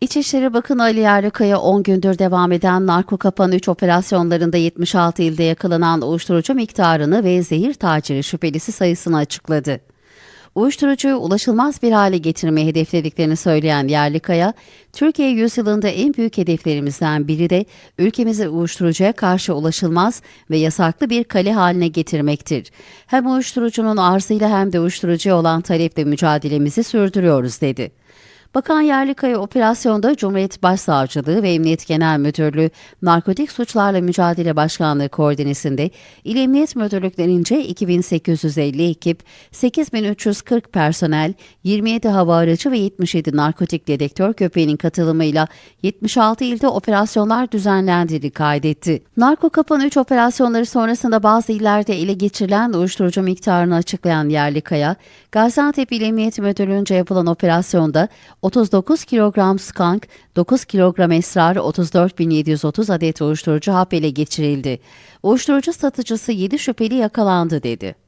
İçişleri Bakanı Ali Yerlikaya 10 gündür devam eden narko kapan 3 operasyonlarında 76 ilde yakalanan uyuşturucu miktarını ve zehir taciri şüphelisi sayısını açıkladı. Uyuşturucuyu ulaşılmaz bir hale getirmeyi hedeflediklerini söyleyen Yerlikaya, Türkiye yüzyılında en büyük hedeflerimizden biri de ülkemizi uyuşturucuya karşı ulaşılmaz ve yasaklı bir kale haline getirmektir. Hem uyuşturucunun arzıyla hem de uyuşturucuya olan taleple mücadelemizi sürdürüyoruz dedi. Bakan Yerlikaya operasyonda Cumhuriyet Başsavcılığı ve Emniyet Genel Müdürlüğü Narkotik Suçlarla Mücadele Başkanlığı koordinesinde İl Emniyet Müdürlüklerince 2850 ekip, 8340 personel, 27 hava aracı ve 77 narkotik dedektör köpeğinin katılımıyla 76 ilde operasyonlar düzenlendiğini kaydetti. Narko Kapan 3 operasyonları sonrasında bazı illerde ele geçirilen uyuşturucu miktarını açıklayan Yerlikaya, Gaziantep İl Emniyet Müdürlüğü'nce yapılan operasyonda 39 kilogram skank, 9 kilogram esrar, 34.730 adet uyuşturucu hap ele geçirildi. Uyuşturucu satıcısı 7 şüpheli yakalandı dedi.